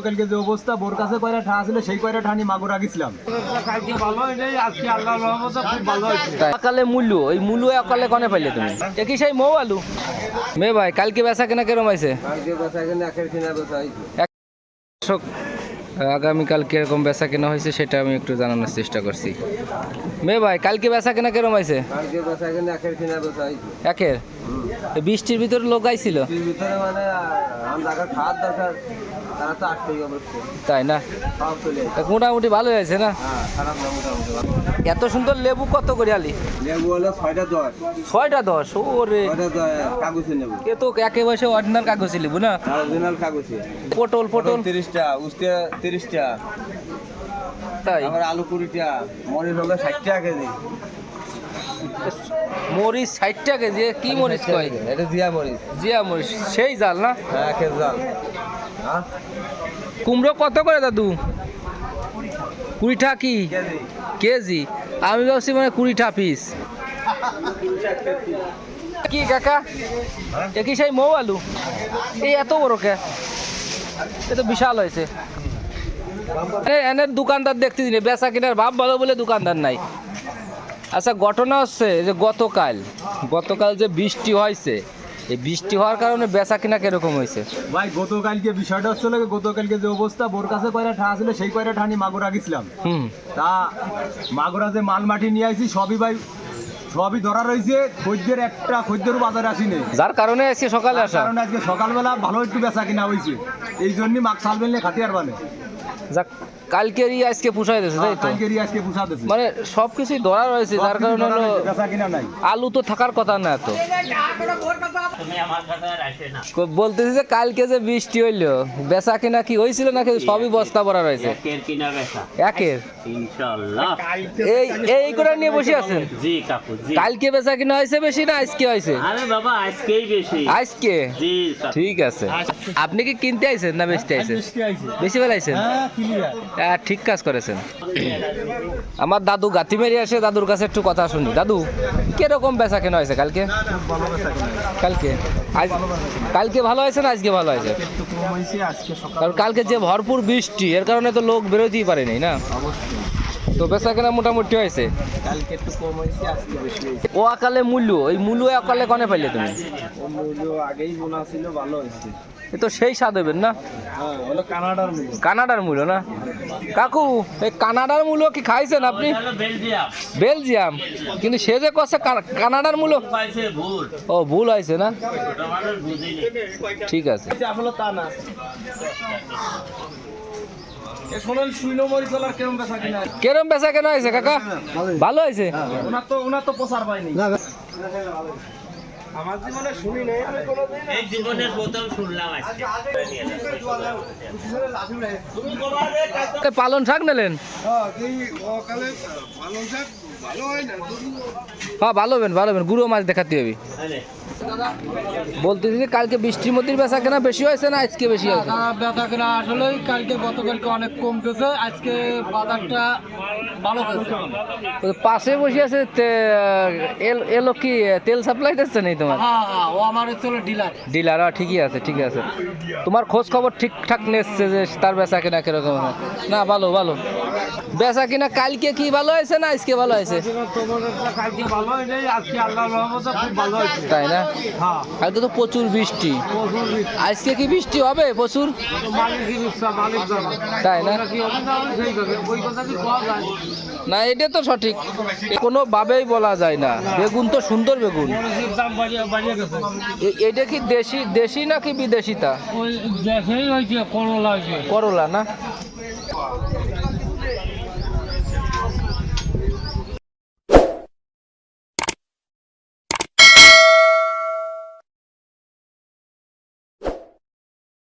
কালকে যে অবস্থা, বোর কাছে কয়টা ঠা ছিল সেই কয়টা ঠানি মাগুর হয়েছে সকালে মূল্য ওই মূল্য অকালে কনে পাইলে তুমি? কি সেই মৌ আলু? মে ভাই, কালকে বেচা কেনা কেরম দর্শক আগামীকাল কীরকম বেচা কেনা হয়েছে সেটা আমি একটু জানানোর চেষ্টা করছি। মে ভাই, কালকে বেচা কেনা কেরম কালকে একের? বৃষ্টির ভিতরে লোক আইছিল? ভিতরে মানে তাই না? মোটামুটি ভালো হয়েছে না? হ্যাঁ। এত সুন্দর লেবু কত করে আলি? লেবু হলো ছয়টা দশ। ছয়টা দশ? ওরে। কাগজে নেব এ তো একেবারে অরিজিনাল কাগজ লেবু না? অরিজিনাল কাগজে। পটল পটল। তিরিশটা উস্তে তিরিশটা। তাই। আবার আলু কুড়িটা মরিচ হলো ষাট টাকা কেজি। মরিচ ষাটটা কেজি কি মরিচ কয়? এটা জিয়া মরিচ। জিয়া মরিচ সেই জাল না? হ্যাঁ খেয়ে যান হ্যাঁ? কুমড়ো কত করে দাদু? কুড়িটা কি? কেজি। আমি ভাবছি মানে কুড়িটা পিস কি কাকা? এ কি সেই মৌ আলু? এই এত বড় কে? এ তো বিশাল হয়েছে। এনের দোকানদার দেখতে দিনে বেচা কিনার ভাব ভালো বলে দোকানদার নাই। আচ্ছা ঘটনা হচ্ছে যে গতকাল গতকাল যে বৃষ্টি হয়েছে এই বৃষ্টি হওয়ার কারণে বেচা কিনা কীরকম হয়েছে? ভাই গতকালকে বিষয়টা হচ্ছিল গতকালকে যে অবস্থা বোর কাছে কয়টা ঠা ছিল সেই কয়টা ঠানি মাগুর আগিছিলাম হুম। তা মাগুরা যে মাল মাটি নিয়ে আইছি সবই ভাই সবই ধরা রয়েছে খদ্দের একটা খদ্দেরও বাজারে আসিনি যার কারণে আজকে সকালে আসা? কারণ আজকে সকালবেলা ভালো একটু বেচা কিনা হয়েছে। এই জন্যই মাছ সাল বেললে খাতিয়ার বানে। যাক কালকেরই আজকে পুষাই দিয়েছে তাই তো? কালকেরই আজকে পুষা দিচ্ছে মানে সব কিছুই ধরা রয়েছে যার কারণে হলো আলু তো থাকার কথা না এত। বলতেছি যে কালকে যে বৃষ্টি হইল বেচা কিনা কি হয়েছিল নাকি সবই বস্তা ভরা রয়েছে? একের কিনা বেচা। একের? ইনশাল্লাহ এই এই করে নিয়ে বসে আছেন? জি কাকু কালকে বেচা কিনা হয়েছে বেশি না আজকে হয়েছে? আরে বাবা আজকেই বেশি। আজকে? জি ঠিক আছে। আপনি কি কিনতে আইছেন না বেচতে আইছেন? বেশি বেলাইছেন হ্যাঁ ক্লিয়ার হ্যাঁ, ঠিক কাজ করেছেন। আমার দাদু গাতি মেরে আসে, দাদুর কাছে একটু কথা শুনি। দাদু, কীরকম বেচা কেনা হয়েছে কালকে? কালকে? কালকে ভালো হয়েছে না আজকে ভালো হয়েছে? কারণ কালকে যে ভরপুর বৃষ্টি, এর কারণে তো লোক বেরোতেই পারেনি না? তো বেচা কেনা মোটামুটি হয়েছে। ও আকালে মূল্য ওই মূল্য অকালে কনে পাইলে তুমি? আগেই বোনা ছিল, ভালো হয়েছে। এ তো সেই স্বাদ হবেন না? কানাডার মূল্য না? কাকু এই কানাডার মূল্য কি খাইছেন আপনি? বেলজিয়াম। বেলজিয়াম কিন্তু সে যে কছে কানাডার মূল্য ও ভুল হয়েছে না? ঠিক আছে। কেরম বেচা কেন হয়েছে কাকা? ভালো হয়েছে? ওনার তো ওনার তো প্রচার পাইনি আমার জীবনে শুনি নাই আমি কোনোদিন এই জীবনের প্রথম শুনলাম আজকে। পালন শাক নিলেন? হ্যাঁ ভালো হবেন ভালো হবেন। গুঁড়ো মাছ দেখাতে হবে। বলতেছি যে কালকে বৃষ্টির মধ্যে বেচা কেনা বেশি হয়েছে না আজকে বেশি হয়েছে? ব্যথা কিনা আসলেই কালকে গতকালকে অনেক কমতেছে আজকে বাজারটা ভালো হয়েছে। পাশে বসে আছে এল- কি তেল সাপ্লাই দিচ্ছে নেই তোমার? হ্যাঁ হ্যাঁ ও আমার হচ্ছে ডিলার ডিলার ঠিকই আছে ঠিক আছে। তোমার খোঁজ খবর ঠিকঠাক নেচ্ছে যে তার বেচা কেনা কীরকম না ভালো ভালো। বেচা কিনা কালকে কি ভালো হয়েছে না আজকে ভালো হয়েছে? তাই না? কালকে তো প্রচুর বৃষ্টি। আজকে কি বৃষ্টি হবে প্রচুর? তাই না? না এটা তো সঠিক। কোনো ভাবেই বলা যায় না। বেগুন তো সুন্দর বেগুন। এটা কি দেশি দেশি নাকি বিদেশিতা করলা না?